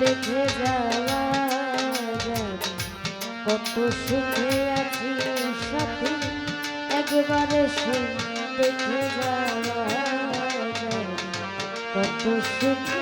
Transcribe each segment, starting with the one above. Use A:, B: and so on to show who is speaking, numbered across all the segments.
A: দেখে যাওয়া কত সুখে আছি সাথী একবারে সুখ দেখে যাওয়া কত সুখে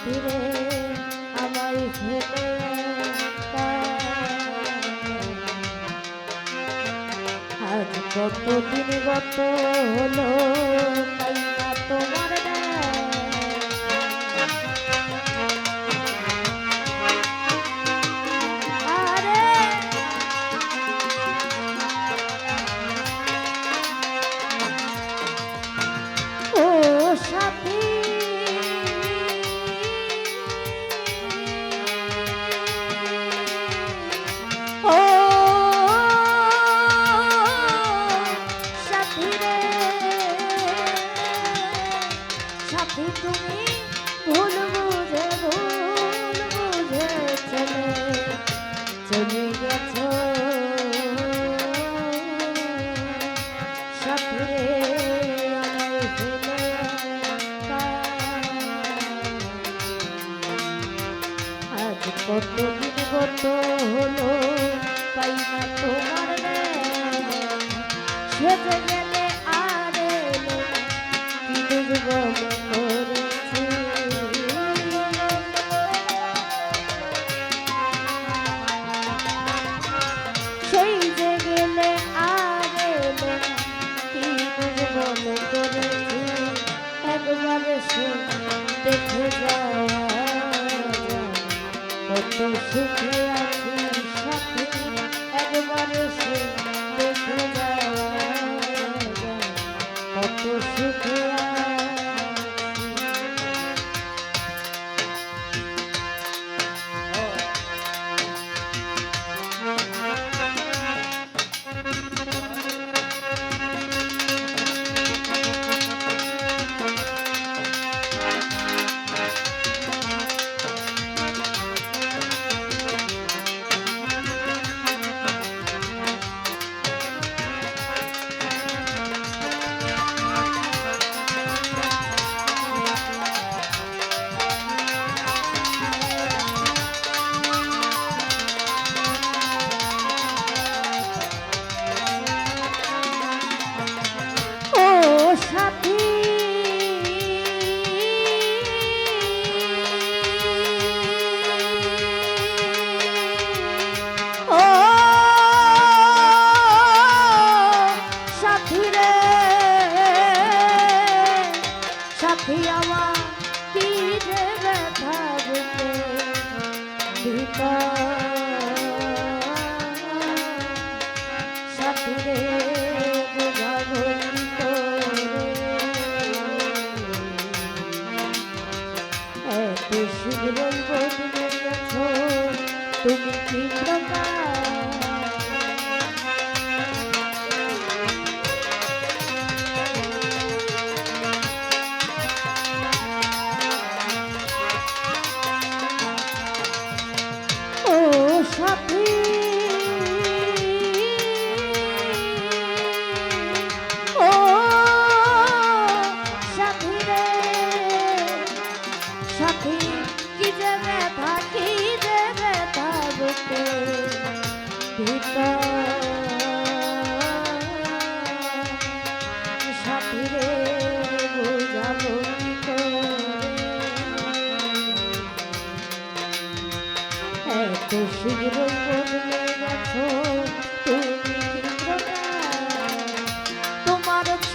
A: ফিরে আমায় ফেলে আজ গত হলো?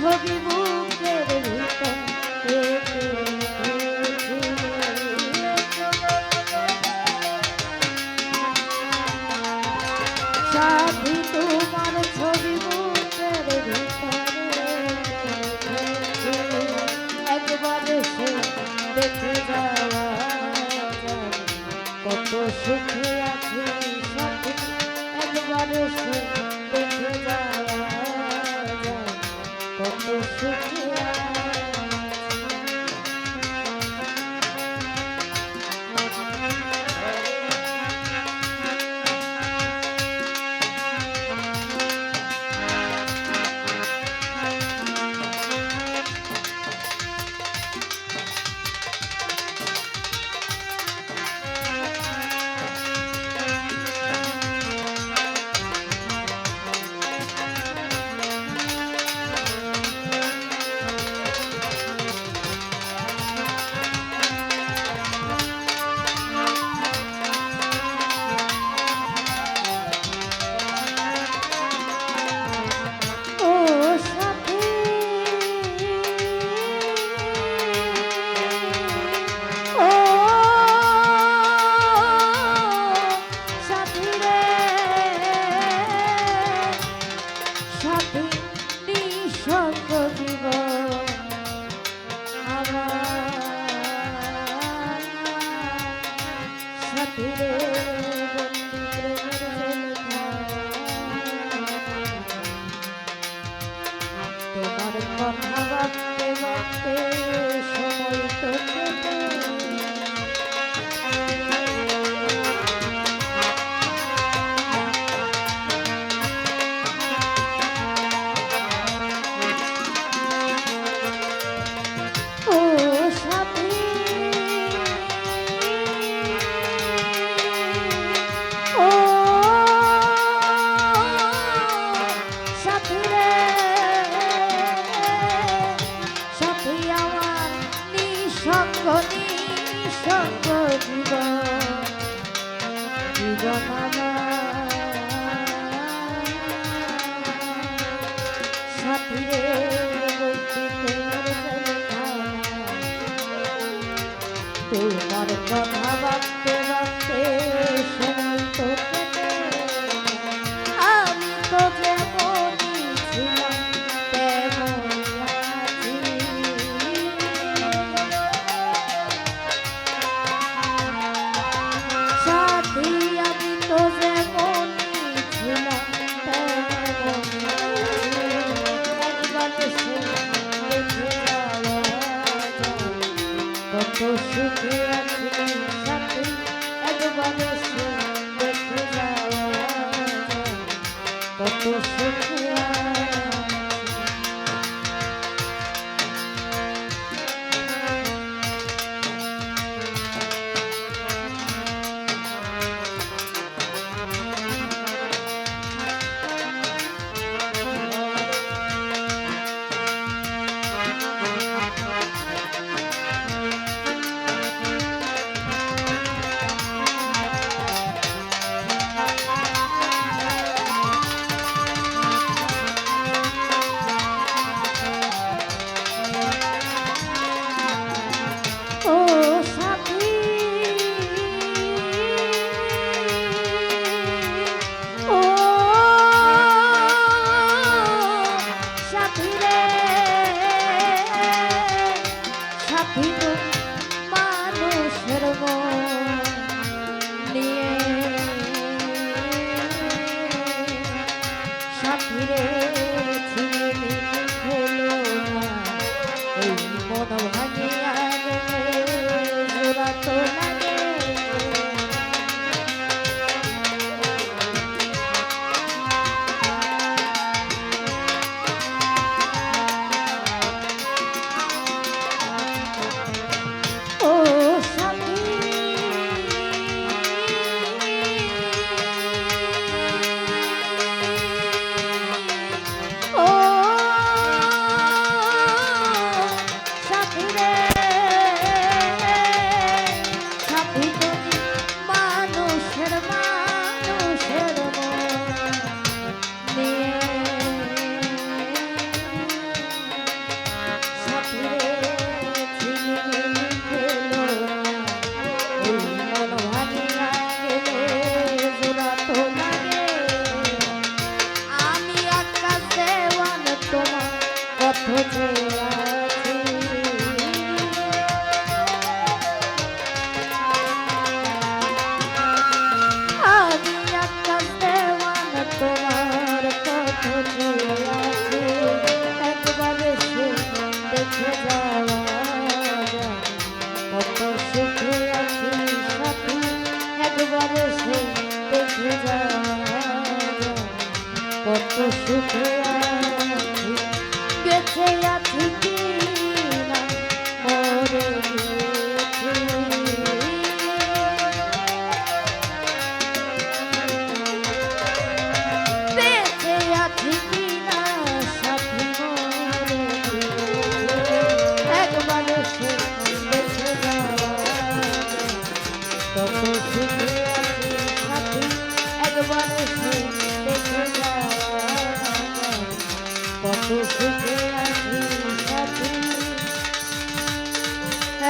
A: ছবি বুকের ভিতর। সাধু তোমার ছবি বুকের ভিতরে। একবার সে দেখে যাওয়া কত সুখে আছে একবার সে দেখে যাওয়া Thank you. জীবন জীবন কত সুখ I can't.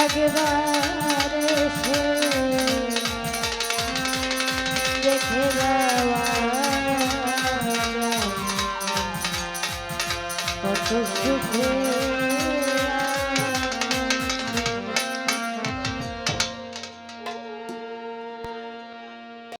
A: একবার